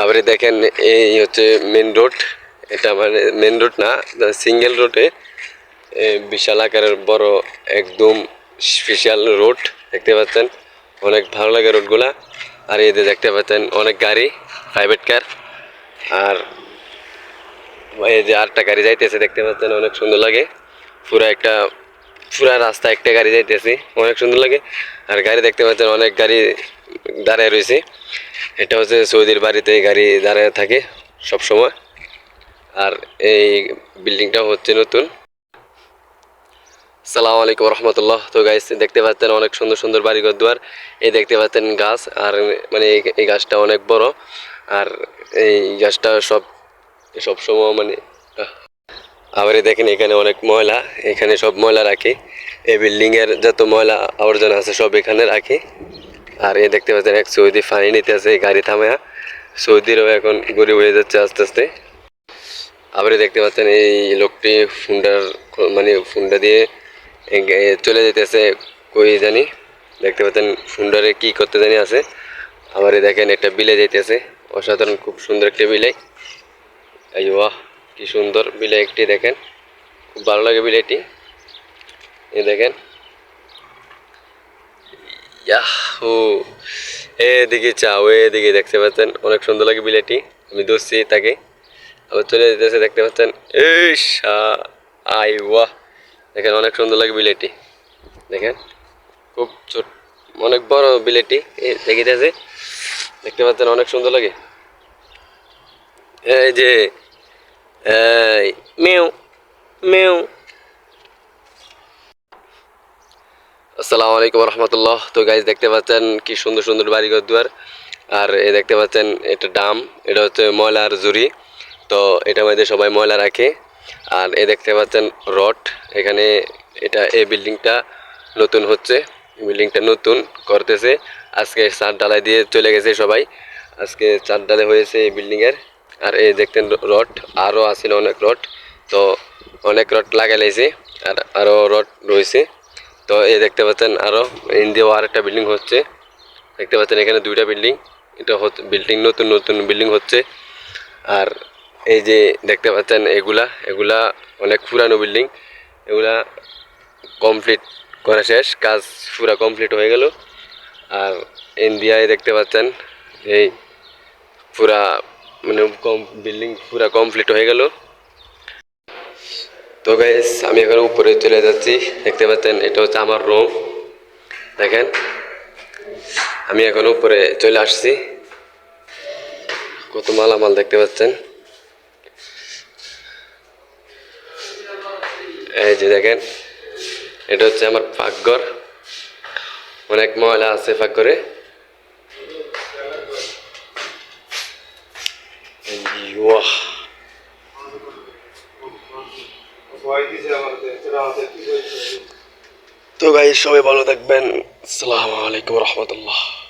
আবার দেখেন এই হচ্ছে মেন রোড এটা মানে মেন রোড না সিঙ্গেল রোডে বিশাল আকারের বড় একদম স্পেশাল রোড দেখতে পাচ্ছেন। অনেক ভালো লাগে রোডগুলা আর যে দেখতে পাচ্ছেন, অনেক গাড়ি প্রাইভেট কার আর এই যে আটটা গাড়ি যাইতেছে, দেখতে পাচ্ছেন অনেক সুন্দর লাগে। পুরো একটা, পুরা রাস্তা একটা গাড়ি যাইতেছে, অনেক সুন্দর লাগে। আর গাড়ি দেখতে পাচ্ছেন, অনেক গাড়ি দাঁড়ায় রয়েছে। এটা হচ্ছে সৌদির বাড়িতে গাড়ি দাঁড়ায় থাকে সব সময় আর এই বিল্ডিংটা হচ্ছে নতুন। সালাম আলাইকুম রহমতুল্লাহ। তো গাছ দেখতে পাচ্ছেন অনেক সুন্দর সুন্দর বাড়িঘর দুয়ার। এই দেখতে পাচ্ছেন গাছ, আর মানে এই- গাছটা অনেক বড়। আর এই গাছটা সব সব সময় মানে আবার দেখেন এখানে অনেক ময়লা। এখানে সব ময়লা রাখি। এই বিল্ডিংয়ের যত ময়লা আবর্জনা আছে সব এখানে রাখি। আর এই দেখতে পাচ্ছেন, এক সৌদি ফানি নিতে আছে, এই গাড়ি থামায়া। সৌদিরও এখন গরিব হয়ে যাচ্ছে আস্তে আস্তে। আবার দেখতে পাচ্ছেন, এই লোকটি ফুন্ডার মানে ফুন্ডা দিয়ে এ- এ চলে যেতেছে কই জানি। দেখতে পাচ্ছেন ফুন্ডারে কি করতে জানি আছে। আবার দেখেন, একটা বিলে যাইতেছে। অসাধারণ, খুব সুন্দর একটি বিলাই এই বাহ কি সুন্দর বিলে একটি দেখেন। খুব ভালো লাগে বিলেটি। এই দেখেন। ইয়াহু এদিকে চাও এদিকে দেখতে পাচ্ছেন, অনেক সুন্দর লাগে বিলেটি আমি দোষছি তাকে। আবার চলে যেতেছে, দেখতে পাচ্ছেন। এই আই, ওয়াহ। দেখেন, অনেক সুন্দর লাগে বিলেটি দেখেন, খুব ছোট, অনেক বড় বিলেটি দেখিতেছে। দেখতে পাচ্ছেন, অনেক সুন্দর লাগে। এই যে মেউ মেউ। আসসালামু আলাইকুম রহমতুল্লাহ। তো গাইজ দেখতে পাচ্ছেন কি সুন্দর সুন্দর বাড়িঘর দুয়ার। আর এ দেখতে পাচ্ছেন এটা ডাম, এটা হচ্ছে ময়লার জুড়ি তো এটার মধ্যে সবাই ময়লা রাখে। আর এ দেখতে পাচ্ছেন রড, এখানে এটা এই বিল্ডিংটা নতুন হচ্ছে। বিল্ডিংটা নতুন করতেছে। আজকে চার ডালাই দিয়ে চলে গেছে সবাই। আজকে চার ডালাই হয়েছে এই বিল্ডিংয়ের। আর এই দেখতেন রড আরও আছিল অনেক রড। তো অনেক রড লাগাই লাইছে আর আরও রড রয়েছে। তো এই দেখতে পাচ্ছেন আরও ইন্ডিয়া আর একটা বিল্ডিং হচ্ছে। দেখতে পাচ্ছেন এখানে দুইটা বিল্ডিং এটা বিল্ডিং নতুন নতুন বিল্ডিং হচ্ছে। আর এই যে দেখতে পাচ্ছেন এগুলা এগুলা অনেক পুরানো বিল্ডিং এগুলা কমপ্লিট করা শেষ, কাজ পুরা কমপ্লিট হয়ে গেল। আর ইন্ডিয়ায় দেখতে পাচ্ছেন এই পুরা মানে কম বিল্ডিং পুরা কমপ্লিট হয়ে গেল। তো গাইস আমি এখন উপরে চলে যাচ্ছি। দেখতে পাচ্ছেন, এটা হচ্ছে আমার রুম দেখেন, আমি এখন উপরে চলে আসছি। কত মালামাল দেখতে পাচ্ছেন। এই যে দেখেন, এটা হচ্ছে আমার পাকঘর। অনেক ময়লা আছে পাকঘরে। ওয়াহ। তো গাই সবাই ভালো থাকবেন। আসসালামু আলাইকুম রহমতুল্লাহ।